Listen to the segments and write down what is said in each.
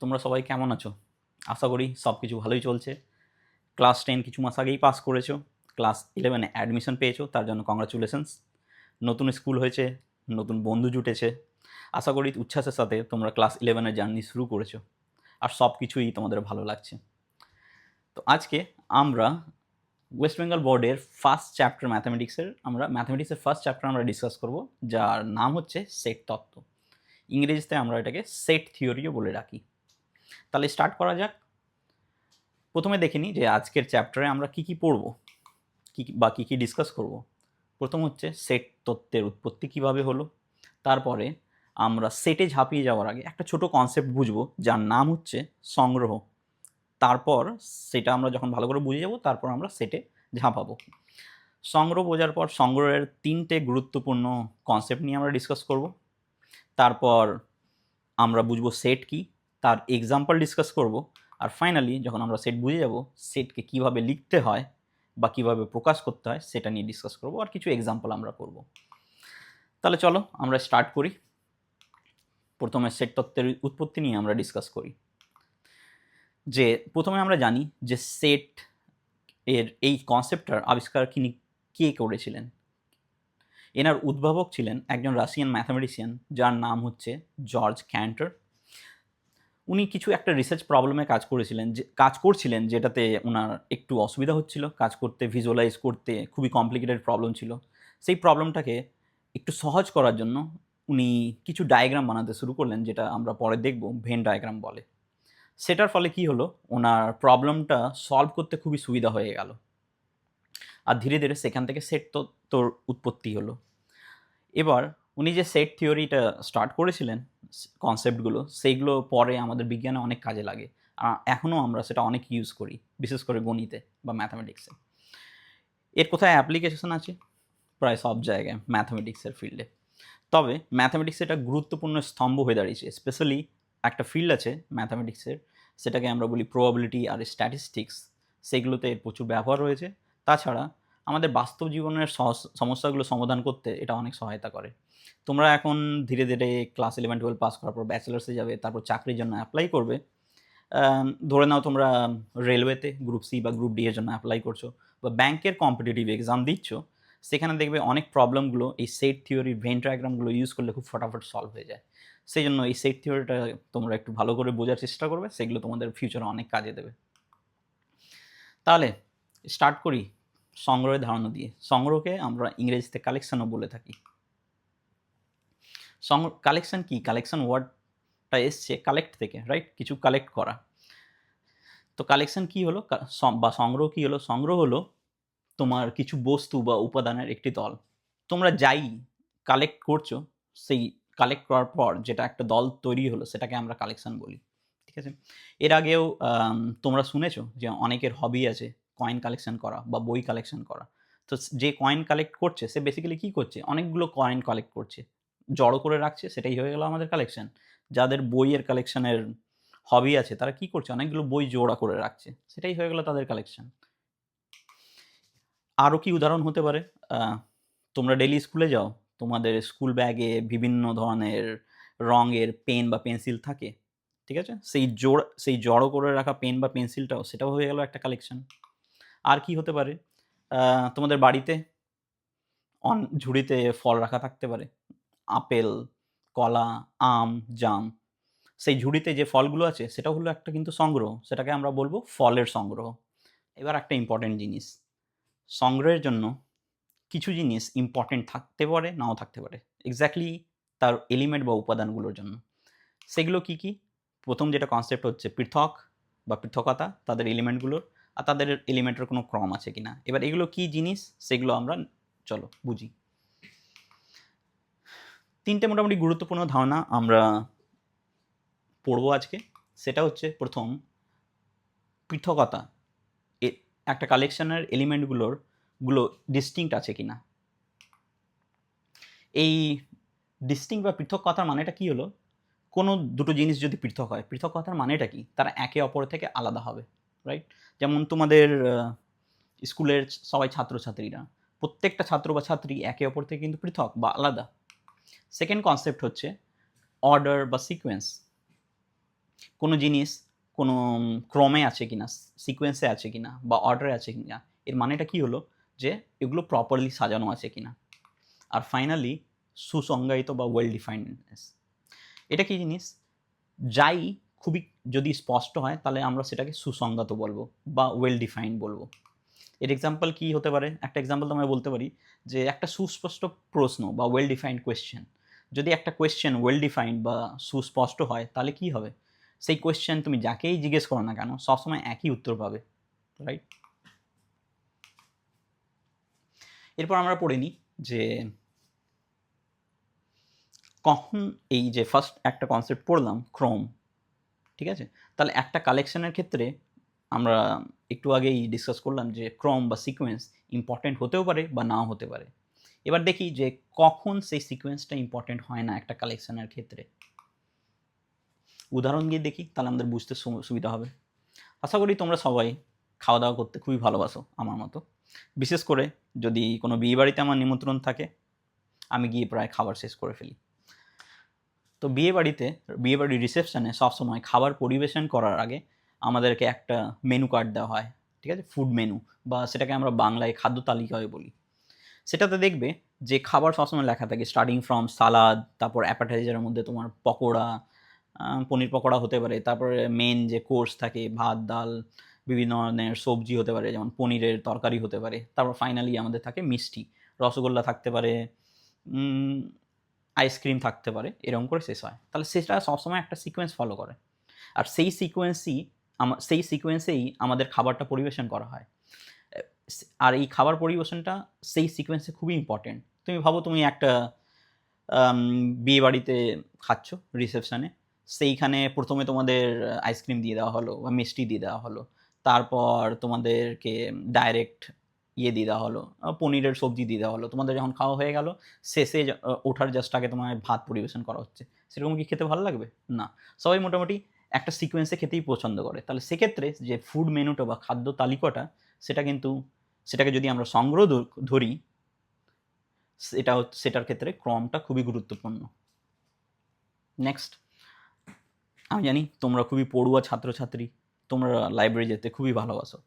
তোমরা সবাই কেমন আছো? আশা করি সব কিছু ভালোই চলছে। ক্লাস টেন কিছু মাস আগেই পাস করেছ। ক্লাস ইলেভেনে অ্যাডমিশন পেয়েছ, তার জন্য কংগ্রাচুলেশনস নতুন স্কুল হয়েছে, নতুন বন্ধু জুটেছে। আশা করি উচ্ছ্বাসের সাথে তোমরা ক্লাস ইলেভেনের জার্নি শুরু করেছ। আর সব কিছুই তোমাদের ভালো লাগছে। তো আজকে আমরা ওয়েস্ট বেঙ্গল বোর্ডের ফার্স্ট চ্যাপ্টার ম্যাথামেটিক্সের আমরা ম্যাথামেটিক্সের ফার্স্ট চ্যাপ্টার আমরা ডিসকাস করব, যার নাম হচ্ছে সেট তত্ত্ব। ইংরেজিতে আমরা এটাকে সেট থিওরিও বলে রাখি। তাহলে স্টার্ট করা যাক। প্রথমে দেখে নিই যে আজকের চ্যাপ্টারে আমরা কি কি পড়ব, কী বা কী কী ডিসকাস করব। প্রথম হচ্ছে সেট তত্ত্বের উৎপত্তি কীভাবে হলো, তারপরে আমরা সেটে ঝাঁপিয়ে যাওয়ার আগে একটা ছোট কনসেপ্ট বুঝব, যার নাম হচ্ছে সংগ্রহ। তারপর সেটা আমরা যখন ভালো করে বুঝে যাব, তারপর আমরা সেটে ঝাঁপাবো। সংগ্রহ বোঝার পর সংগ্রহের তিনটে গুরুত্বপূর্ণ কনসেপ্ট নিয়ে আমরা ডিসকাস করব। তারপর আমরা বুঝব সেট কি তার এক্সাম্পল ডিসকাস করব। আর ফাইনালি যখন আমরা সেট বুঝে যাব সেটকে কীভাবে লিখতে হয় বা কীভাবে প্রকাশ করতে হয় সেটা নিয়ে ডিসকাস করব আর কিছু এক্সাম্পল আমরা করব। তাহলে চলো আমরা স্টার্ট করি। প্রথমে সেট তত্ত্বের উৎপত্তি নিয়ে আমরা ডিসকাস করি। যে প্রথমে আমরা জানি যে সেট এর এই কনসেপ্টটার আবিষ্কার কিনি কে করেছিলেন। এনার উদ্ভাবক ছিলেন একজন রাশিয়ান ম্যাথামেটিশিয়ান যার নাম হচ্ছে জর্জ ক্যান্টার উনি কিছু একটা রিসার্চ প্রবলেমে কাজ করেছিলেন, যে, কাজ করছিলেন যেটাতে ওনার একটু অসুবিধা হচ্ছিল। কাজ করতে ভিজুয়ালাইজ করতে খুবই কমপ্লিকেটেড প্রবলেম ছিল। সেই প্রবলেমটাকে একটু সহজ করার জন্য উনি কিছু ডায়াগ্রাম বানাতে শুরু করলেন, যেটা আমরা পরে দেখব ভেন ডায়াগ্রাম বলে। সেটার ফলে কি হলো? ওনার প্রবলেমটা সলভ করতে খুবই সুবিধা হয়ে গেল। আর ধীরে ধীরে সেখান থেকে সেট তো, তোর উৎপত্তি হলো। এবার উনি যে সেট থিওরিটা স্টার্ট করেছিলেন কনসেপ্টগুলো সেইগুলো পরে আমাদের বিজ্ঞানে অনেক কাজে লাগে। এখনও আমরা সেটা অনেক ইউজ করি, বিশেষ করে গণিতে বা ম্যাথামেটিক্সে এর কোথায় অ্যাপ্লিকেশন আছে? প্রায় সব জায়গায় ম্যাথামেটিক্সের ফিল্ডে তবে ম্যাথামেটিক্স এটা গুরুত্বপূর্ণ স্তম্ভ হয়ে দাঁড়িয়েছে স্পেশালি একটা ফিল্ড আছে ম্যাথামেটিক্সের সেটাকে আমরা বলি প্রবাবিলিটি আর স্ট্যাটিস্টিক্স সেগুলোতে এর প্রচুর ব্যবহার রয়েছে। তাছাড়া আমাদের বাস্তব জীবনের সমস্যাগুলো সমাধান করতে এটা অনেক সহায়তা করে। তোমরা এখন ধীরে ধীরে ক্লাস ইলেভেন টুয়েলভ পাস করার পর ব্যাচেলার্সে যাবে, তারপর চাকরির জন্য অ্যাপ্লাই করবে। ধরে নাও তোমরা রেলওয়েতে গ্রুপ সি বা গ্রুপ ডি এর জন্য অ্যাপ্লাই করছ, বা ব্যাংকের কম্পিটিটিভ এক্সাম দিচ্ছ, সেখানে দেখবে অনেক প্রবলেমগুলো এই সেট থিওরি ভেন ইউজ করলে খুব ফটাফট সলভ হয়ে যায়। সেই জন্য এই সেট থিওরিটা তোমরা একটু ভালো করে বোঝার চেষ্টা করবে, সেগুলো তোমাদের ফিউচারে অনেক কাজে দেবে। তাহলে স্টার্ট করি। সংগ্রহের ধারণা দিয়ে। সংগ্রহকে আমরা ইংরেজিতে কালেকশনও বলে থাকি। সংগ্রহ কালেকশন কি? কালেকশন ওয়ার্ডটা এসছে কালেক্ট থেকে রাইট কিছু কালেক্ট করা। তো কালেকশন কি হলো? বা সংগ্রহ কি হলো? সংগ্রহ হলো তোমার কিছু বস্তু বা উপাদানের একটি দল। তোমরা যাই কালেক্ট করছ, সেই কালেক্ট করার পর যেটা একটা দল তৈরি হলো, সেটাকে আমরা কালেকশন বলি। ঠিক আছে? এর আগেও তোমরা শুনেছো যে অনেকের হবি আছে কয়েন কালেকশন করা বা বই কালেকশন করা। তো যে কয়েন কালেক্ট করছে, সে বেসিক্যালি কী করছে? অনেকগুলো কয়েন কালেক্ট করছে। জড়ো করে রাখছে, সেটাই হয়ে গেল আমাদের কালেকশন যাদের বইয়ের কালেকশনের হবি আছে, তারা কি করছে? অনেকগুলো বই জোড়া করে রাখছে। সেটাই হয়ে গেল তাদের কালেকশন আরও কি উদাহরণ হতে পারে? তোমরা ডেলি স্কুলে যাও, তোমাদের স্কুল ব্যাগে বিভিন্ন ধরনের রঙের পেন বা পেন্সিল থাকে, ঠিক আছে? সেই জোড়, সেই জড়ো করে রাখা পেন বা পেন্সিলটাও সেটাও হয়ে গেল একটা কালেকশন আর কি হতে পারে? তোমাদের বাড়িতে? অন, ঝুড়িতে ফল রাখা থাকতে পারে? আপেল, কলা, আম, জাম। সেই ঝুড়িতে যে ফলগুলো আছে, সেটা হলো একটা কিন্তু সংগ্রহ। সেটাকে আমরা বলব ফলের সংগ্রহ। এবার একটা ইম্পর্টেন্ট জিনিস। সংগ্রহের জন্য কিছু জিনিস ইম্পর্টেন্ট থাকতে পারে, নাও থাকতে পারে। এক্স্যাক্টলি তার এলিমেন্ট বা উপাদানগুলোর জন্য। সেগুলো কি কি? প্রথম যেটা কনসেপ্ট হচ্ছে পৃথক বা পৃথকতা, তাদের এলিমেন্টগুলোর আর তাদের এলিমেন্টের কোনো ক্রম আছে কিনা। এবার এগুলো কি জিনিস? সেগুলো আমরা, চলো, বুঝি। তিনটে মোটামুটি গুরুত্বপূর্ণ ধারণা আমরা পড়ব আজকে। সেটা হচ্ছে, প্রথম, পৃথকতা। একটা কালেকশনের এলিমেন্টগুলোরগুলো ডিস্টিংক্ট আছে কিনা। এই ডিস্টিংক্ট বা পৃথক কথার মানেটা কি হলো? কোনো দুটো জিনিস যদি পৃথক হয় পৃথক কথার মানেটা কি? তারা একে অপর থেকে আলাদা হবে। রাইট যেমন তোমাদের স্কুলের সবাই ছাত্রছাত্রীরা, প্রত্যেকটা ছাত্র বা ছাত্রী একে অপর থেকে কিন্তু পৃথক বা আলাদা। সেকেন্ড কনসেপ্ট হচ্ছে অর্ডার বা সিকোয়েন্স কোনো জিনিস কোনো ক্রমে আছে কিনা সিকোয়েন্সে আছে কিনা বা অর্ডারে আছে কিনা, এর মানেটা কি হলো? যে এগুলো প্রপারলি সাজানো আছে কিনা। আর ফাইনালি সুসংজ্ঞায়িত বা ওয়েল ডিফাইন্ডনেস এটা কি জিনিস? যাই খুবই যদি স্পষ্ট হয়, তাহলে আমরা সেটাকে সুসংগত বলব বা ওয়েল ডিফাইন্ড বলব। এর এক্সাম্পল কি হতে পারে? একটা এক্সাম্পল তো আমরা বলতে পারি যে, একটা সুস্পষ্ট প্রশ্ন বা ওয়েল ডিফাইন্ড কোয়েশ্চেন যদি একটা কোয়েশ্চেন ওয়েল ডিফাইন্ড বা সুস্পষ্ট হয়, তাহলে কি হবে? সেই কোয়েশ্চেন তুমি যাকেই জিজ্ঞেস করো না কেন, সবসময় একই উত্তর পাবে রাইট এরপর আমরা পড়ে নিই যে, কখন এই যে ফার্স্ট একটা কনসেপ্ট পড়লাম ক্রোম ঠিক আছে? তাহলে একটা কালেকশনের ক্ষেত্রে আমরা একটু আগেই ডিসকাস করলাম যে ক্রম বা সিকোয়েন্স ইম্পর্টেন্ট হতেও পারে বা নাও হতে পারে। এবার দেখি যে কখন সেই সিকোয়েন্সটা ইম্পর্টেন্ট হয় না একটা কালেকশনের ক্ষেত্রে। উদাহরণ দিয়ে দেখি, তাহলে আমাদের বুঝতে সুবিধা হবে। আশা করি তোমরা সবাই খাওয়া দাওয়া করতে খুবই ভালোবাসো আমার মতো। বিশেষ করে যদি কোনো বিয়ে বাড়িতে আমার নিমন্ত্রণ থাকে, আমি গিয়ে প্রায় খাবার শেষ করে ফেলি। তো বিয়ে বাড়িতে, বিয়ে বাড়ির রিসেপশনে সবসময় খাবার পরিবেশন করার আগে আমাদেরকে একটা মেনু কার্ড দেওয়া হয়, ঠিক আছে? ফুড মেনু বা সেটাকে আমরা বাংলায় খাদ্য তালিকায় বলি। সেটাতে দেখবে যে খাবার সবসময় লেখা থাকে স্টার্টিং ফ্রম সালাদ তারপর অ্যাপাটাইজারের মধ্যে তোমার পকোড়া পনির পকোড়া হতে পারে, তারপরে মেন যে কোর্স থাকে, ভাত, ডাল, বিভিন্ন ধরনের সবজি হতে পারে, যেমন পনিরের তরকারি হতে পারে, তারপর ফাইনালি আমাদের থাকে মিষ্টি, রসগোল্লা থাকতে পারে আইসক্রিম থাকতে পারে, এরকম করে শেষ হয়। তাহলে সেটা সবসময় একটা সিকোয়েন্স ফলো করে। আর সেই সিকোয়েন্সই সেই সিকোয়েন্সেই আমাদের খাবারটা পরিবেশন করা হয়। আর এই খাবার পরিবেশনটা সেই সিকোয়েন্সে খুবই ইম্পর্টেন্ট তুমি ভাবো তুমি একটা বিয়ে বাড়িতে খাচ্ছ রিসেপশনে সেইখানে প্রথমে তোমাদের আইসক্রিম দিয়ে দেওয়া হলো বা মিষ্টি দিয়ে দেওয়া হলো। তারপর তোমাদেরকে ডাইরেক্ট ইয়ে দিয়ে দেওয়া হলো পনিরের সবজি দিয়ে দেওয়া হলো। তোমাদের যখন খাওয়া হয়ে গেল, শেষে ওঠার জাস্ট আগে তোমার ভাত পরিবেশন করা হচ্ছে। সেরকম কি খেতে ভালো লাগবে? না। সবাই মোটামুটি একটা সিকোয়েন্সে খেতেই পছন্দ করে। তাহলে সেক্ষেত্রে যে ফুড মেনুটা বা খাদ্য তালিকাটা, সেটা কিন্তু, সেটাকে যদি আমরা সংগ্রহ ধরি, সেটা সেটার ক্ষেত্রে ক্রমটা খুবই গুরুত্বপূর্ণ। নেক্সট আমি জানি তোমরা খুবই পড়ুয়া ছাত্রছাত্রী, তোমরা লাইব্রেরি যেতে খুবই ভালোবাসো।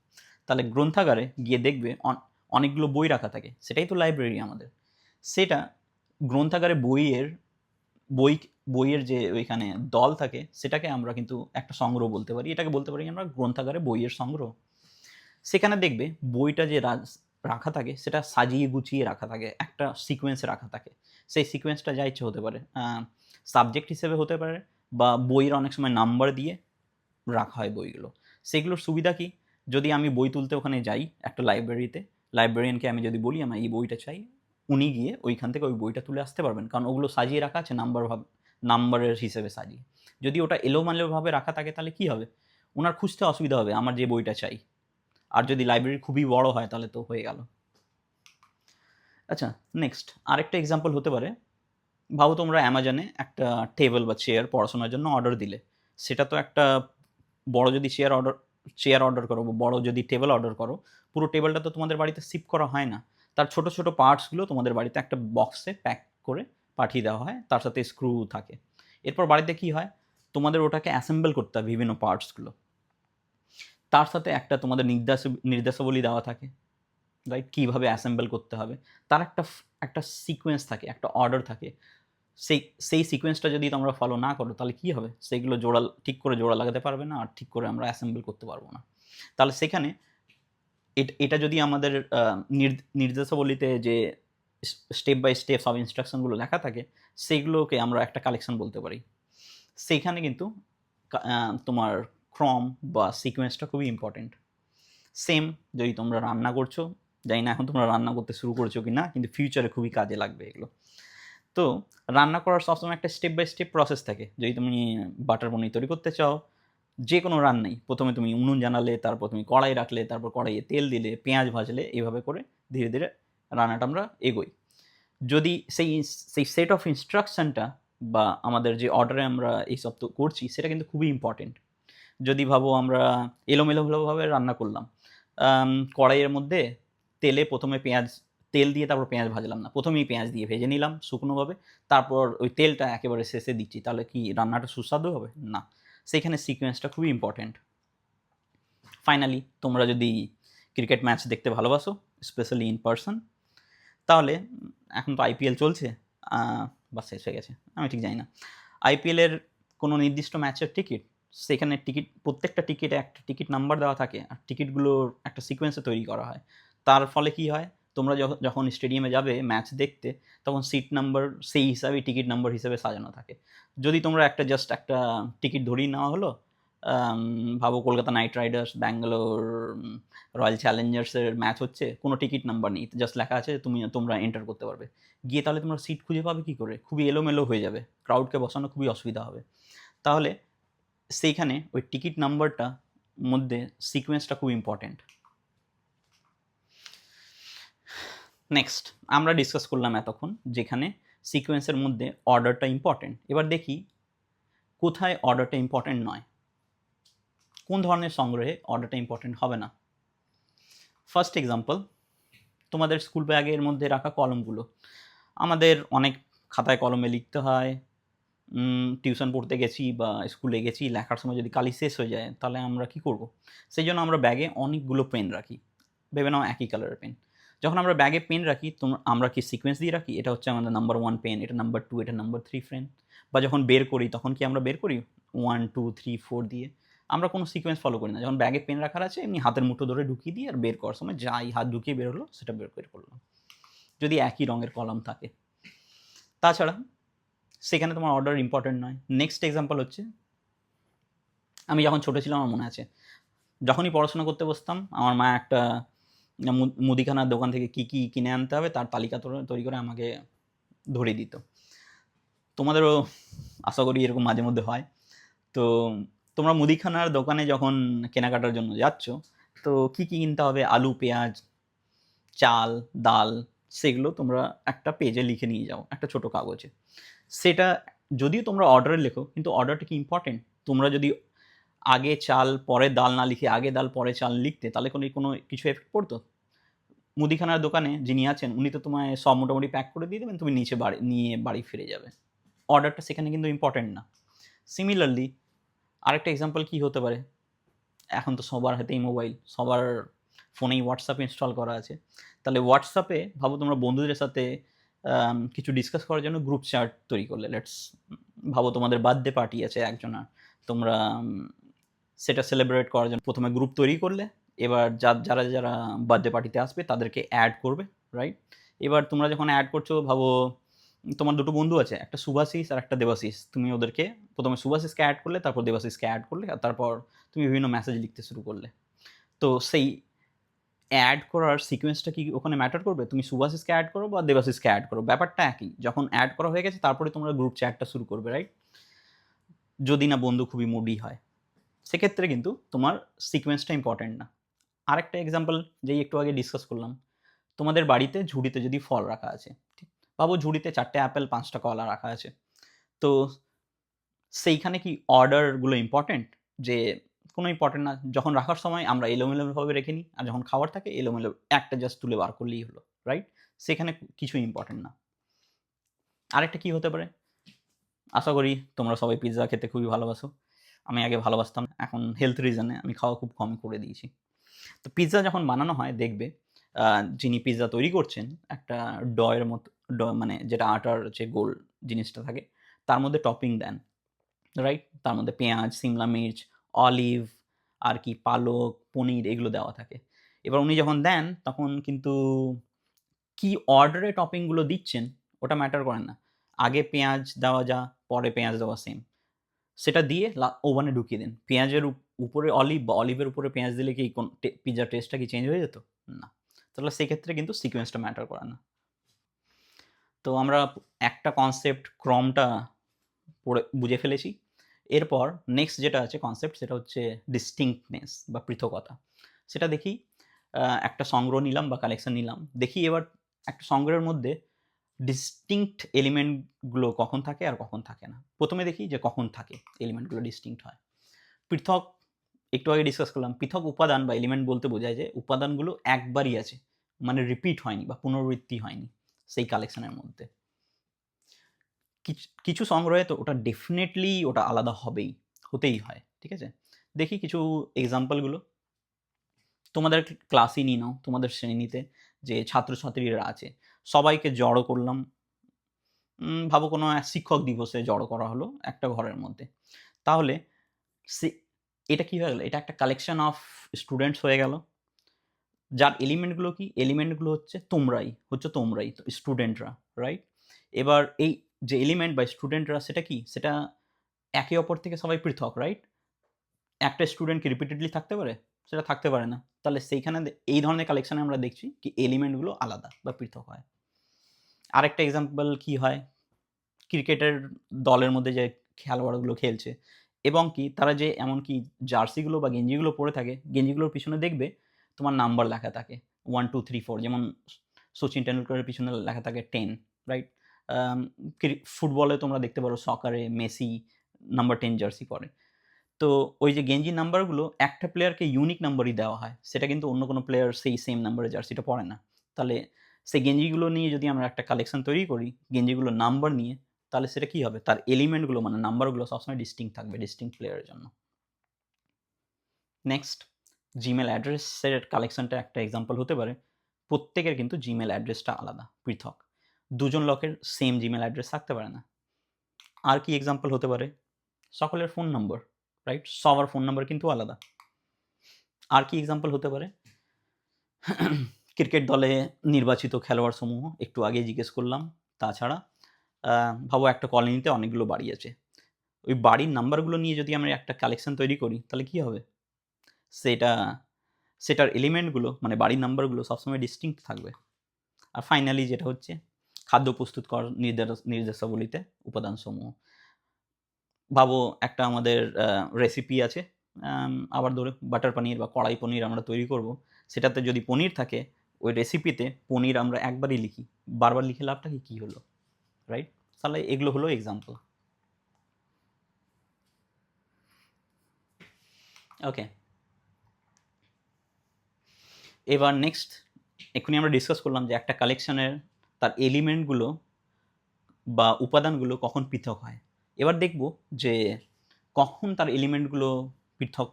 তাহলে গ্রন্থাগারে গিয়ে দেখবে অন- অনেকগুলো বই রাখা থাকে। সেটাই তো লাইব্রেরি আমাদের। সেটা গ্রন্থাগারে বইয়ের, বই, বইয়ের যে ওইখানে দল থাকে, সেটাকে আমরা কিন্তু একটা সংগ্রহ বলতে পারি। এটাকে বলতে পারি আমরা গ্রন্থাগারে বইয়ের সংগ্রহ। সেখানে দেখবে বইটা যে রাখা থাকে, সেটা সাজিয়ে গুছিয়ে রাখা থাকে, একটা সিকোয়েন্সে রাখা থাকে। সেই সিকোয়েন্সটা যা ইচ্ছে হতে পারে সাবজেক্ট হিসেবে হতে পারে বা বইয়ের অনেক সময় নাম্বার দিয়ে রাখা হয় বইগুলো। সেগুলোর সুবিধা কি? যদি আমি বই তুলতে ওখানে যাই একটা লাইব্রেরিতে লাইব্রেরিয়ানকে আমি যদি বলি, আমার এই বইটা চাই, উনি গিয়ে ওইখান থেকে ওই বইটা তুলে আসতে পারবেন। কারণ ওগুলো সাজিয়ে রাখা আছে নাম্বার ভাবে নাম্বারের হিসেবে সাজিয়ে। যদি ওটা এলোমালোভাবে রাখা থাকে, তাহলে কি হবে? ওনার খুঁজতে অসুবিধা হবে, আমার যে বইটা চাই। আর যদি লাইব্রেরি খুবই বড় হয়, তাহলে তো হয়ে গেল। আচ্ছা নেক্সট আরেকটা এক্সাম্পল হতে পারে। ভাবো তোমরা অ্যামাজনে একটা টেবিল বা চেয়ার পড়াশোনার জন্য অর্ডার দিলে। সেটা তো একটা বড় যদি চেয়ার অর্ডার চেয়ার অর্ডার করো বড় যদি টেবিল অর্ডার করো, পুরো টেবিলটা তো তোমাদের বাড়িতে শিপ করা হয় না। তার ছোট ছোট পার্টসগুলো তোমাদের বাড়িতে একটা বক্সে প্যাক করে পাঠিয়ে দেওয়া হয়, তার সাথে স্ক্রু থাকে। এরপর বাড়িতে কি হয়? তোমাদের ওটাকে অ্যাসেম্বল করতে হয় বিভিন্ন পার্টসগুলো তার সাথে একটা তোমাদের নির্দেশ, নির্দেশাবলী দেওয়া থাকে রাইট কীভাবে অ্যাসেম্বল করতে হবে? তার একটা একটা সিকোয়েন্স থাকে, একটা অর্ডার থাকে। সেই সেই সিকোয়েন্সটা যদি তোমরা ফলো না করো, তাহলে কী হবে? সেইগুলো জোড়া, ঠিক করে জোড়া লাগাতে পারবে না, আর ঠিক করে আমরা অ্যাসেম্বল করতে পারব না। তাহলে সেখানে এট- যদি আমাদের নির্দেশাবলীতে যে স্টেপ বাই স্টেপ সব ইনস্ট্রাকশনগুলো লেখা থাকে সেইগুলোকে আমরা একটা কালেকশন বলতে পারি। সেইখানে কিন্তু তোমার ক্রম বা সিকোয়েন্সটা খুবই ইম্পর্টেন্ট সেম যদি তোমরা রান্না করছ, জানি না এখন তোমরা রান্না করতে শুরু করছ কি না কিন্তু ফিউচারে খুবই কাজে লাগবে এগুলো। তো রান্না করার সবসময় একটা স্টেপ বাই স্টেপ প্রসেস থাকে। যদি তুমি বাটার পনির তৈরি করতে চাও, যে কোনো রান্নাই প্রথমে তুমি উনুন জানালে, তারপর তুমি কড়াই রাখলে, তারপর কড়াইয়ে তেল দিলে, পেঁয়াজ ভাজলে, এইভাবে করে ধীরে ধীরে রান্নাটা আমরা এগোই। যদি সেই সেই সেট অফ ইনস্ট্রাকশনটা বা আমাদের যে অর্ডারে আমরা এইসব তো করছি, সেটা কিন্তু খুবই ইম্পর্টেন্ট যদি ভাবো আমরা এলোমেলোভাবে রান্না করলাম কড়াইয়ের মধ্যে তেলে প্রথমে পেঁয়াজ তেল দিয়ে তারপর পেঁয়াজ ভাজলাম না। প্রথমেই পেঁয়াজ দিয়ে ভেজে নিলাম শুকনোভাবে, তারপর ওই তেলটা একেবারে শেষে দিচ্ছি। তাহলে কি রান্নাটা সুস্বাদু হবে? না। সেইখানে সিকোয়েন্সটা খুবই ইম্পর্ট্যান্ট ফাইনালি তোমরা যদি ক্রিকেট ম্যাচ দেখতে ভালোবাসো স্পেশালি ইন পারসন তাহলে এখন তো আইপিএল চলছে বা শেষ হয়ে গেছে। আমি ঠিক জানি না। আইপিএলের কোনো নির্দিষ্ট ম্যাচের টিকিট সেখানে টিকিট প্রত্যেকটা টিকিটে একটা টিকিট নাম্বার দেওয়া থাকে, আর টিকিটগুলোর একটা সিকোয়েন্সে তৈরি করা হয়। তার ফলে কি হয়? তোমরা যখ- যখন স্টেডিয়ামে যাবে ম্যাচ দেখতে, তখন সিট নাম্বার সেই হিসাবে টিকিট নাম্বার হিসেবে সাজানো থাকে। যদি তোমরা একটা জাস্ট একটা টিকিট ধরিয়ে নেওয়া হলো ভাবো Kolkata Knight Riders, Bangalore Royal চ্যালেঞ্জার্সের match হচ্ছে, কোনো টিকিট নাম্বার নেই। জাস্ট লেখা আছে, তুমি, তোমরা এন্টার করতে পারবে। গিয়ে তাহলে তোমরা সিট খুঁজে পাবে কী করে? খুবই এলোমেলো হয়ে যাবে। ক্রাউডকে বসানো খুবই অসুবিধা হবে। তাহলে সেইখানে ওই টিকিট নাম্বারটা মধ্যে সিকোয়েন্সটা খুব ইম্পর্ট্যান্ট নেক্সট আমরা ডিসকাস করলাম এতক্ষণ যেখানে সিকোয়েন্সের মধ্যে অর্ডারটা ইম্পর্ট্যান্ট এবার দেখি কোথায় অর্ডারটা ইম্পর্ট্যান্ট নয়। কোন ধরনের সংগ্রহে অর্ডারটা ইম্পর্ট্যান্ট হবে না। ফার্স্ট এক্সাম্পল তোমাদের স্কুল ব্যাগের মধ্যে রাখা কলমগুলো। আমাদের অনেক খাতায় কলমে লিখতে হয় টিউশন পড়তে গেছি বা স্কুলে গেছি, লেখার সময় যদি কালি শেষ হয়ে যায়, তাহলে আমরা কি করব? সেই জন্য আমরা ব্যাগে অনেকগুলো পেন রাখি। ভেবে নাও একই কালারের পেন যখন আমরা ব্যাগে পেন রাখি তোমরা আমরা কি সিকোয়েন্স দিয়ে রাখি? এটা হচ্ছে আমাদের নাম্বার ওয়ান পেন এটা নাম্বার টু এটা নাম্বার থ্রি ফ্রেন্ড বা যখন বের করি, তখন কি আমরা বের করি? ওয়ান টু থ্রি ফোর দিয়ে। আমরা কোনো সিকোয়েন্স ফলো করি না। যখন ব্যাগে পেন রাখার আছে, এমনি হাতের মুঠো ধরে ঢুকিয়ে দিই আর বের করার সময় যাই, হাত ঢুকিয়ে বের হলো, সেটা বের করে করলাম যদি একই রঙের কলম থাকে। তাছাড়া, সেখানে তোমার অর্ডার ইম্পর্টেন্ট নয়। নেক্সট এক্সাম্পল হচ্ছে, আমি যখন ছোটো ছিলাম, আমার মনে আছে। যখনই পড়াশোনা করতে বসতাম, আমার মা একটা মুদিখানার দোকান থেকে কী কী কিনে আনতে হবে, তার তালিকা তৈরি- করে আমাকে ধরিয়ে দিত। তোমাদেরও আশা করি এরকম মাঝে মধ্যে হয়। তো তোমরা মুদিখানার দোকানে যখন কেনাকাটার জন্য যাচ্ছ, তো কী কী কিনতে হবে? আলু, পেঁয়াজ, চাল, ডাল, সেগুলো তোমরা একটা পেজে লিখে নিয়ে যাও, একটা ছোট কাগজে। সেটা যদিও তোমরা অর্ডারে লেখো, কিন্তু অর্ডারটা কি ইম্পর্টেন্ট তোমরা যদি আগে চাল, পরে ডাল না লিখে আগে ডাল, পরে চাল লিখতে, তাহলে কোনো কোনো কিছু এফেক্ট পড়তো? মুদিখানার দোকানে যিনি আছেন, উনি তো তোমায় সব মোটামুটি প্যাক করে দিয়ে দেবেন, তুমি নিচে বাড়ি, নিয়ে বাড়ি ফিরে যাবে। অর্ডারটা সেখানে কিন্তু ইম্পর্টেন্ট না। সিমিলারলি আরেকটা এক্সাম্পল কি হতে পারে? এখন তো সবার হাতেই মোবাইল সবার ফোনেই হোয়াটসঅ্যাপ ইনস্টল করা আছে। তাহলে হোয়াটসঅ্যাপে ভাবো তোমরা বন্ধুদের সাথে কিছু ডিসকাস করার জন্য গ্রুপ চ্যাট তৈরি করলে। লেটস ভাবো তোমাদের বার্থডে পার্টি আছে একজনার, তোমরা সেটা সেলিব্রেট করার জন্য প্রথমে গ্রুপ তৈরি করলে, এবার যা যারা যারা বার্থডে পার্টিতে আসবে তাদেরকে অ্যাড করবে রাইট এবার তোমরা যখন অ্যাড করছ, ভাবো তোমার দুটো বন্ধু আছে, একটা সুভাশিস আর একটা দেবাশিস। তুমি ওদেরকে প্রথমে সুভাশিসকে অ্যাড করলে, তারপর দেবাশিসকে অ্যাড করলে, আর তারপর তুমি বিভিন্ন মেসেজ লিখতে শুরু করলে। তো সেই অ্যাড করার সিকোয়েন্সটা কি ওখানে ম্যাটার করবে? তুমি সুভাশিসকে অ্যাড করো বা দেবাশিসকে অ্যাড করো। ব্যাপারটা একই। যখন অ্যাড করা হয়ে গেছে, তারপরে তোমরা গ্রুপ চ্যাটটা শুরু করবে রাইট যদি না বন্ধু খুবই মুডি হয়। সেক্ষেত্রে কিন্তু তোমার সিকোয়েন্সটা ইম্পর্ট্যান্ট না। আরেকটা এক্সাম্পল যেই একটু আগে ডিসকাস করলাম, তোমাদের বাড়িতে ঝুড়িতে যদি ফল রাখা আছে, ঠিক? ভাবো ঝুড়িতে চারটে অ্যাপেল পাঁচটা কলা রাখা আছে। তো সেইখানে কি অর্ডারগুলো ইম্পর্ট্যান্ট যে কোনো ইম্পর্টেন্ট না, যখন রাখার সময় আমরা এলোমেলোভাবে রেখে নিই, আর যখন খাবার থাকে, এলোমেলো একটা জাস্ট তুলে বার করলেই হলো রাইট সেখানে কিছু ইম্পর্টেন্ট না। আরেকটা কি হতে পারে? আশা করি তোমরা সবাই পিৎজা খেতে খুবই ভালোবাসো। আমি আগে ভালোবাসতাম, এখন হেলথ রিজনে আমি খাওয়া খুব কম করে দিয়েছি। তো পিৎজা যখন বানানো হয়, দেখবে যিনি পিৎজা তৈরি করছেন, একটা ডয়ের মতো, ড মানে যেটা আটার যে গোল জিনিসটা থাকে, তার মধ্যে টপিং দেন রাইট তার মধ্যে পেঁয়াজ, সিমলা মির্চ অলিভ আর কি পালক, পনির এগুলো দেওয়া থাকে। এবার উনি যখন দেন, তখন কিন্তু কি অর্ডারে টপিংগুলো দিচ্ছেন, ওটা ম্যাটার করে না। আগে পেঁয়াজ দেওয়া যা, পরে পেঁয়াজ দেওয়া সেম সেটা দিয়ে ওভানে ঢুকিয়ে দিন। পেঁয়াজের উপরে অলিভ বা অলিভের উপরে পেঁয়াজ দিলে কি কোন পিৎজার টেস্টটা কি চেঞ্জ হয়ে যেত? না। তাহলে সেক্ষেত্রে কিন্তু সিকোয়েন্সটা ম্যাটার করে না। তো আমরা একটা কনসেপ্ট ক্রমটা পড়ে, বুঝে ফেলেছি। এরপর নেক্সট যেটা আছে কনসেপ্ট সেটা হচ্ছে ডিস্টিংক্টনেস বা পৃথকতা। সেটা দেখি একটা সংগ্রহ নিলাম বা কালেকশন নিলাম। দেখি এবার একটা সংগ্রহের মধ্যে ডিস্টিংক্ট এলিমেন্টগুলো কখন থাকে আর কখন থাকে না। প্রথমে দেখি যে কখন থাকে এলিমেন্টগুলো ডিস্টিংক্ট হয়। পৃথক, একটু আগে ডিসকাস করলাম, পৃথক উপাদান বা এলিমেন্ট বলতে বোঝায় যে উপাদানগুলো একবারই আছে মানে রিপিট হয়নি বা পুনরাবৃত্তি হয়নি সেই কালেকশনের মধ্যে। কিছু- সংগ্রহে তো ওটা ডেফিনেটলি ওটা আলাদা হবেই, হতেই হয়, ঠিক আছে? দেখি কিছু এক্সাম্পলগুলো তোমাদের ক্লাসই নিয়ে নাও, তোমাদের শ্রেণীতে যে ছাত্রছাত্রীরা আছে সবাইকে জড়ো করলাম। ভাবো কোনো শিক্ষক দিবসে জড়ো করা হলো একটা ঘরের মধ্যে। তাহলে সে- এটা কী হয়ে গেলো? এটা একটা কালেকশন অফ স্টুডেন্টস হয়ে গেল। যার এলিমেন্টগুলো কি? এলিমেন্টগুলো হচ্ছে তোমরাই হচ্ছে তোমরাই স্টুডেন্টরা রাইট এবার এই যে এলিমেন্ট বা স্টুডেন্টরা সেটা কি? সেটা একে অপর থেকে সবাই পৃথক রাইট একটা স্টুডেন্ট কি রিপিটেডলি থাকতে পারে? সেটা থাকতে পারে না। তাহলে সেইখানে এই ধরনের কালেকশানে আমরা দেখছি কি এলিমেন্টগুলো আলাদা বা পৃথক হয়। আরেকটা এক্সাম্পল কি হয়? ক্রিকেটের দলের মধ্যে যে খেলোয়াড়গুলো খেলছে এবং কি তারা যে এমন কি জার্সিগুলো বা গেঞ্জিগুলো পরে থাকে গেঞ্জিগুলোর পিছনে দেখবে তোমার নাম্বার লেখা থাকে। ওয়ান টু থ্রি ফোর যেমন সচিন টেন্ডুলকারের পিছনে লেখা থাকে টেন রাইট ফুটবলে তোমরা দেখতে পারো সকারে মেসি নাম্বার টেন জার্সি পরে। তো ওই যে গেঞ্জি নাম্বারগুলো একটা প্লেয়ারকে ইউনিক নাম্বারই দেওয়া হয়। সেটা কিন্তু অন্য কোনো প্লেয়ার সেই সেম নাম্বারে জার্সিটা পড়ে না। তাহলে সেই গেঞ্জিগুলো নিয়ে যদি আমরা একটা কালেকশন তৈরি করি গেঞ্জিগুলো নাম্বার নিয়ে, তাহলে সেটা কী হবে? তার এলিমেন্টগুলো মানে নাম্বারগুলো সবসময় ডিস্টিং থাকবে ডিস্টিং প্লেয়ারের জন্য। নেক্সট জিমেল অ্যাড্রেসের কালেকশনটা একটা এক্সাম্পল হতে পারে। প্রত্যেকের কিন্তু জিমেল অ্যাড্রেসটা আলাদা, পৃথক। দুজন লোকের সেম জিমেল অ্যাড্রেস থাকতে পারে না। আর কি এক্সাম্পল হতে পারে? সকলের ফোন নম্বর রাইট সবার ফোন নাম্বার কিন্তু আলাদা। আর কি এক্সাম্পল হতে পারে? ক্রিকেট দলে নির্বাচিত খেলোয়াড় সমূহ একটু আগে জিজ্ঞেস করলাম। তাছাড়া ভাবো একটা কলোনিতে অনেকগুলো বাড়ি আছে। ওই বাড়ির নাম্বারগুলো নিয়ে যদি আমরা একটা কালেকশন তৈরি করি, তাহলে কি হবে? সেটা, সেটার এলিমেন্টগুলো মানে বাড়ির নাম্বারগুলো সবসময় ডিস্টিংক্ট থাকবে। আর ফাইনালি যেটা হচ্ছে, খাদ্য প্রস্তুত কর নির্দেশ, নির্দেশাবলীতে উপাদানসমূহ। ভাবো একটা আমাদের রেসিপি আছে। আবার ধরে বাটার পনির বা কড়াই পনির আমরা তৈরি করব। সেটাতে যদি পনির থাকে, ওই রেসিপিতে পনির আমরা একবারই লিখি। বারবার লিখে লাভটা কি, কী হলো? রাইট তাহলে এগুলো হলো এক্সাম্পল ওকে এবার নেক্সট এক্ষুনি আমরা ডিসকাস করলাম যে একটা কালেকশনের তার এলিমেন্টগুলো বা উপাদানগুলো কখন পৃথক হয়। এবার দেখব যে কখন তার এলিমেন্টগুলো পৃথক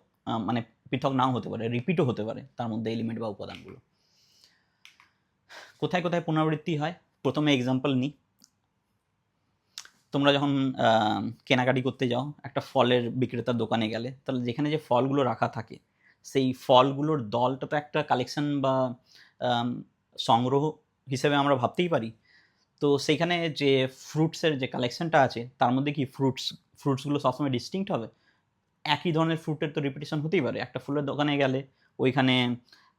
মানে পৃথক নাও হতে পারে, রিপিটও হতে পারে তার মধ্যে এলিমেন্ট বা উপাদানগুলো। কোথায় কোথায় পুনরাবৃত্তি হয়? প্রথমে এক্সাম্পল নিই। তোমরা যখন কেনাকাটি করতে যাও, একটা ফলের বিক্রেতার দোকানে গেলে, তাহলে যেখানে যে ফলগুলো রাখা থাকে, সেই ফলগুলোর দলটা তো একটা কালেকশন বা সংগ্রহ হিসেবে আমরা ভাবতেই পারি। তো সেইখানে যে ফ্রুটসের যে কালেকশনটা আছে, তার মধ্যে কি ফ্রুটস ফ্রুটসগুলো সবসময় ডিস্টিংক্ট হবে? একই ধরনের ফ্রুটের তো রিপিটেশন হতেই পারে। একটা ফুলের দোকানে গেলে ওইখানে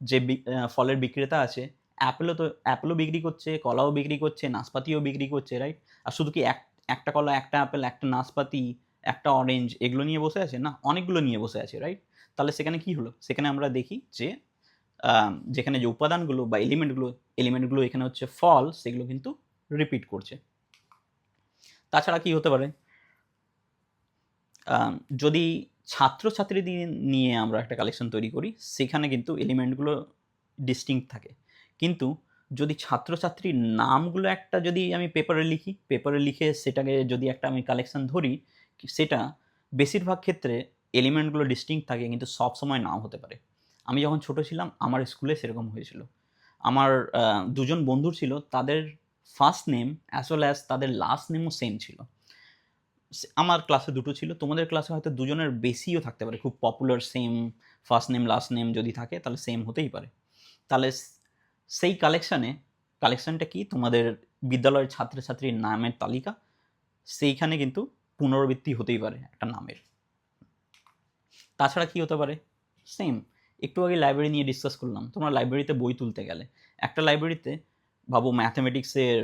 যে ফলের বিক্রেতা আছে অ্যাপেলও তো অ্যাপেলও বিক্রি করছে, কলাও বিক্রি করছে, নাশপাতিও বিক্রি করছে রাইট আর শুধু কি এক, একটা কলা, একটা অ্যাপেল একটা নাশপাতি, একটা অরেঞ্জ এগুলো নিয়ে বসে আছে? না, অনেকগুলো নিয়ে বসে আছে রাইট তাহলে সেখানে কি হলো? সেখানে আমরা দেখি যে যেখানে যে উপাদানগুলো বা এলিমেন্টগুলো এলিমেন্টগুলো এখানে হচ্ছে ফল, সেগুলো কিন্তু রিপিট করছে। তাছাড়া কি হতে পারে? যদি ছাত্রছাত্রীদের নিয়ে আমরা একটা কালেকশন তৈরি করি, সেখানে কিন্তু এলিমেন্টগুলো ডিস্টিংক্ট থাকে। কিন্তু যদি ছাত্রছাত্রীর নামগুলো একটা যদি আমি পেপারে লিখি পেপারে লিখে সেটাকে যদি একটা আমি কালেকশন ধরি, সেটা বেশিরভাগ ক্ষেত্রে এলিমেন্টগুলো ডিস্টিংক্ট থাকে, কিন্তু সব সময় নাও হতে পারে। আমি যখন ছোট ছিলাম, আমার স্কুলে সেরকম হয়েছিল। আমার দুজন বন্ধু ছিল, তাদের first name as well as তাদের লাস্ট নেমও সেম ছিল। আমার ক্লাসে দুটো ছিল, তোমাদের ক্লাসে হয়তো দুজনের বেশিও থাকতে পারে, খুব popular same first name last name যদি থাকে, তাহলে সেম হতেই পারে। তাহলে সেই কালেকশানে কালেকশানটা কি? তোমাদের বিদ্যালয়ের ছাত্রছাত্রীর নামের তালিকা, সেইখানে কিন্তু পুনরাবৃত্তি হতেই পারে একটা নামের। তাছাড়া কি হতে পারে? সেম একটু আগে লাইব্রেরি নিয়ে ডিসকাস করলাম, তোমরা লাইব্রেরিতে বই তুলতে গেলে। একটা লাইব্রেরিতে ভাবো ম্যাথামেটিক্সের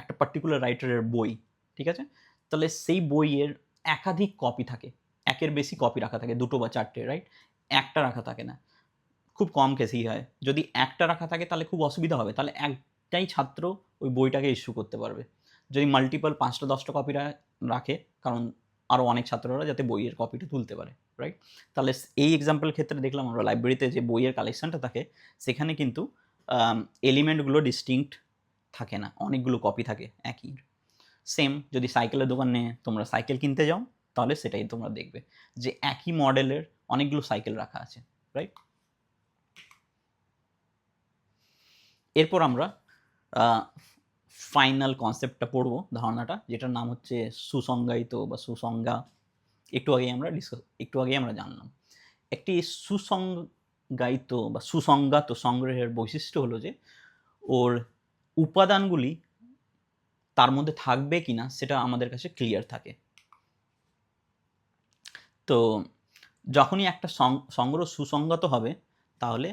একটা পার্টিকুলার রাইটারের বই, ঠিক আছে? তাহলে সেই বইয়ের একাধিক কপি থাকে। একের বেশি কপি রাখা থাকে, দুটো বা চারটে রাইট একটা রাখা থাকে না। খুব কম কেসেই হয়। যদি একটা রাখা থাকে, তাহলে খুব অসুবিধা হবে। তাহলে একটাই ছাত্র ওই বইটাকে ইস্যু করতে পারবে। যদি মাল্টিপল পাঁচটা, দশটা কপি রাখে, কারণ আরও অনেক ছাত্ররা যাতে বইয়ের কপিটা তুলতে পারে রাইট তাহলে এই এক্সাম্পল ক্ষেত্রে দেখলাম আমরা লাইব্রেরিতে যে বইয়ের কালেকশনটা থাকে, সেখানে কিন্তু এলিমেন্টগুলো ডিস্টিংক্ট থাকে না, অনেকগুলো কপি থাকে, একই। সেম যদি সাইকেলের দোকানে তোমরা সাইকেল কিনতে যাও, তাহলে সেটাই তোমরা দেখবে যে একই মডেলের অনেকগুলো সাইকেল রাখা আছে রাইট এরপর আমরা ফাইনাল কনসেপ্টটা পড়ব ধারণাটা, যেটার নাম হচ্ছে সুসংজ্ঞায়িত বা সুসংজ্ঞা। একটু আগে আমরা ডিসকাস একটু আগে আমরা জানলাম। একটি সুসংজ্ঞায়িত বা সুসংজ্ঞাত সংগ্রহের বৈশিষ্ট্য হলো যে, ওর উপাদানগুলি তার মধ্যে থাকবে কিনা সেটা আমাদের কাছে ক্লিয়ার থাকে। তো যখনই একটা সংগ্রহ সুসংগত হবে, তাহলে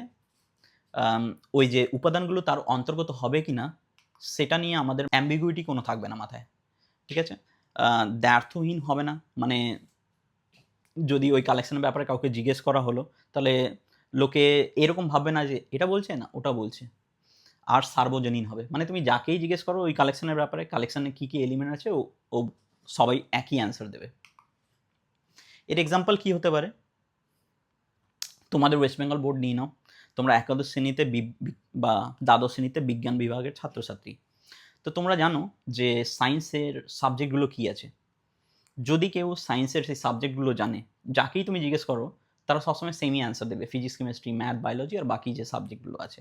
ওই যে উপাদানগুলো তার অন্তর্গত হবে কি না সেটা নিয়ে আমাদের অ্যাম্বিগুইটি কোনো থাকবে না মাথায়। ঠিক আছে? দ্ব্যর্থহীন হবে না। মানে যদি ওই কালেকশনের ব্যাপারে কাউকে জিজ্ঞেস করা হলো, তাহলে লোকে এরকম ভাববে না যে এটা বলছে না ওটা বলছে। আর সার্বজনীন হবে। মানে তুমি যাকেই জিজ্ঞেস করো ওই কালেকশনের ব্যাপারে কালেকশনে কী কী এলিমেন্ট আছে, ও সবাই একই অ্যান্সার দেবে। এর এক্সাম্পল কি হতে পারে? তোমাদের ওয়েস্ট বেঙ্গল বোর্ড নিয়ে নাও। তোমরা একাদশ শ্রেণীতে বা দ্বাদশ শ্রেণীতে বিজ্ঞান বিভাগের ছাত্রছাত্রী। তো তোমরা জানো যে সায়েন্সের সাবজেক্টগুলো কি আছে? যদি কেউ সায়েন্সের সেই সাবজেক্টগুলো জানে, যাকেই তুমি জিজ্ঞেস করো তারা সবসময় সেমই অ্যান্সার দেবে ফিজিক্স কেমিস্ট্রি ম্যাথ বায়োলজি আর বাকি যে সাবজেক্টগুলো আছে।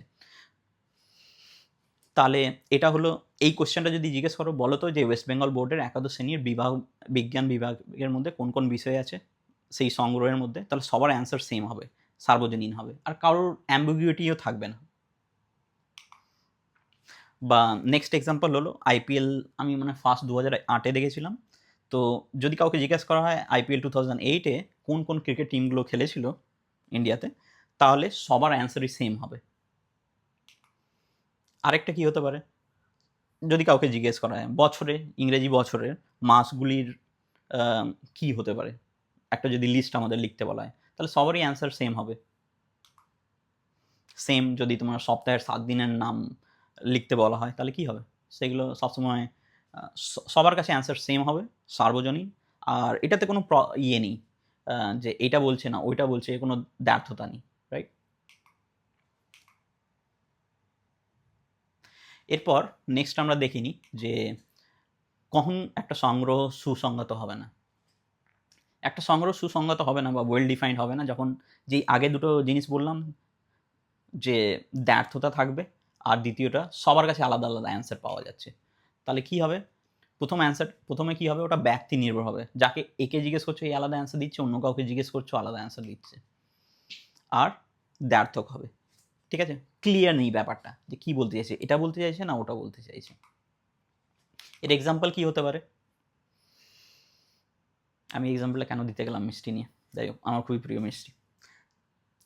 তাহলে এটা হলো, এই কোশ্চেনটা যদি জিজ্ঞেস করো, বলো তো যে ওয়েস্ট বেঙ্গল বোর্ডের একাদশ শ্রেণির বিভাগ, বিজ্ঞান বিভাগের মধ্যে কোন কোন বিষয় আছে? সেই সংগ্রহের মধ্যে, তাহলে সবার অ্যান্সার সেম হবে, সার্বজনীন হবে, আর কারোর অ্যাম্বিগুইটিও থাকবে না। বা নেক্সট এক্সাম্পল হলো আইপিএল আমি মানে ফার্স্ট দু হাজার আটে দেখেছিলাম, তো যদি কাউকে জিজ্ঞেস করা হয় আইপিএল টু থাউজেন্ড এইটে কোন কোন ক্রিকেট টিমগুলো খেলেছিল ইন্ডিয়াতে তাহলে সবার অ্যান্সারই সেম হবে। আরেকটা কি হতে পারে? যদি কাউকে জিজ্ঞেস করা হয়, বছরে, ইংরেজি বছরের মাসগুলির কি হতে পারে? একটা যদি লিস্ট আমাদের লিখতে বলা হয়, তাহলে সবারই অ্যান্সার সেম হবে। সেম যদি তোমার সপ্তাহের সাত দিনের নাম লিখতে বলা হয়, তাহলে কি হবে? সেগুলো সবসময় সবার কাছে অ্যান্সার সেম হবে, সার্বজনীন। আর এটাতে কোনো ইয়ে নেই। যে এটা বলছে না, ওইটা বলছে কোনো ব্যর্থতা নেই রাইট এরপর নেক্সট আমরা দেখিনি যে কখন একটা সংগ্রহ সুসংগত হবে না। একটা সংগ্রহ সুসংগত হবে না বা ওয়েল ডিফাইন্ড হবে না, যখন যেই আগে দুটো জিনিস বললাম, যে দ্ব্যর্থতা থাকবে, আর দ্বিতীয়টা সবার কাছে আলাদা আলাদা অ্যান্সার পাওয়া যাচ্ছে। তাহলে কি হবে? প্রথম অ্যান্সার প্রথমে কি হবে? ওটা ব্যক্তি নির্ভর হবে। যাকে একে জিজ্ঞেস করছ, এই আলাদা অ্যান্সার দিচ্ছে, অন্য কাউকে জিজ্ঞেস করছ, আলাদা অ্যান্সার দিচ্ছে। আর দ্ব্যর্থক হবে। ঠিক আছে? ক্লিয়ার নেই ব্যাপারটা, যে কি বলতে চাইছে। এটা বলতে চাইছে না ওটা বলতে চাইছে। এর এক্সাম্পল কি হতে পারে? আমি এক্সাম্পলটা কেন দিতে গেলাম মিষ্টি নিয়ে? যাই হোক, আমার খুবই প্রিয় মিষ্টি।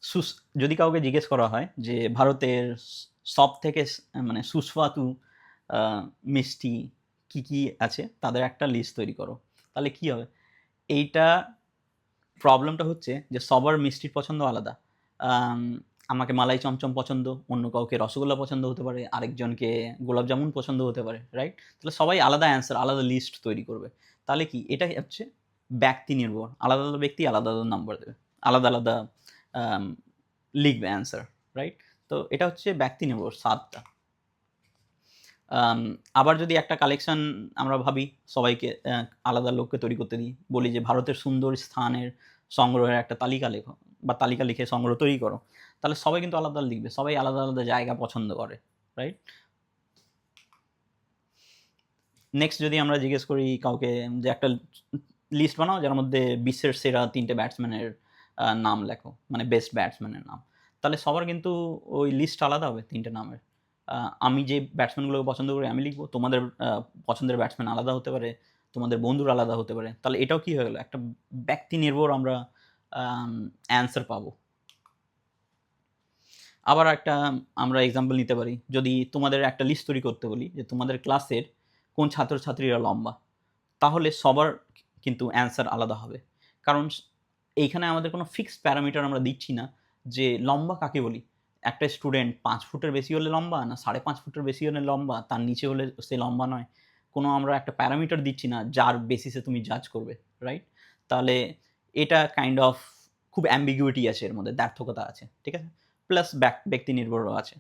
সুস, যদি কাউকে জিজ্ঞেস করা হয় যে ভারতের সব থেকে মানে সুস্বাদু মিষ্টি কি কি আছে, তাদের একটা লিস্ট তৈরি করো। তাহলে কি হবে? এইটা প্রবলেমটা হচ্ছে যে সবার মিষ্টির পছন্দ আলাদা। আমাকে মালাই চমচম পছন্দ, অন্য কাউকে রসগোল্লা পছন্দ হতে পারে, আরেকজনকে গোলাপ জামুন পছন্দ হতে পারে রাইট তাহলে সবাই আলাদা অ্যান্সার আলাদা লিস্ট তৈরি করবে। তাহলে কি? এটা হচ্ছে ব্যক্তি নির্ভর। আলাদা আলাদা ব্যক্তি আলাদা আলাদা নাম্বার দেবে। আলাদা আলাদা লিখবে অ্যান্সার রাইট তো এটা হচ্ছে ব্যক্তি নির্ভর সাতটা আবার যদি একটা কালেকশন আমরা ভাবি, সবাইকে আলাদা লোককে তৈরি করতে দিই, বলি যে ভারতের সুন্দর স্থানের সংগ্রহের একটা তালিকা লেখো বা তালিকা লিখে সংগ্রহ তৈরি করো, তাহলে সবাই কিন্তু আলাদা লিখবে, সবাই আলাদা আলাদা জায়গা পছন্দ করে রাইট নেক্সট যদি আমরা জিজ্ঞেস করি কাউকে যে একটা লিস্ট বানাও, যার মধ্যে বিশ্বের সেরা তিনটে ব্যাটসম্যানের নাম লেখো মানে বেস্ট ব্যাটসম্যানের নাম, তাহলে সবার কিন্তু ওই লিস্ট আলাদা হবে তিনটে নামের। আমি যে ব্যাটসম্যানগুলোকে পছন্দ করি, আমি লিখব। তোমাদের পছন্দের ব্যাটসম্যান আলাদা হতে পারে, তোমাদের বন্ধুর আলাদা হতে পারে। তাহলে এটাও কি হয়ে গেলো? একটা ব্যক্তি নির্ভর আমরা অ্যান্সার পাবো। আবার একটা আমরা এক্সাম্পল নিতে পারি। যদি তোমাদের একটা লিস্ট তৈরি করতে বলি, যে তোমাদের ক্লাসের কোন ছাত্রছাত্রীরা লম্বা, তাহলে সবার কিন্তু অ্যান্সার আলাদা হবে। কারণ এইখানে আমাদের কোনো ফিক্সড প্যারামিটার আমরা দিচ্ছি না, যে লম্বা কাকে বলি? একটা স্টুডেন্ট পাঁচ ফুটের বেশি হলে লম্বা না সাড়ে পাঁচ ফুটের বেশি হলে লম্বা? তার নিচে হলে সে লম্বা নয়। কোনো আমরা একটা প্যারামিটার দিচ্ছি না যার বেসিসে তুমি জাজ করবে রাইট তাহলে এটা কাইন্ড অফ খুব অ্যাম্বিগুইটি আছে এর মধ্যে দ্ব্যর্থকতা আছে, ঠিক আছে? প্লাস ব্যক্তি নির্ভরও আছে।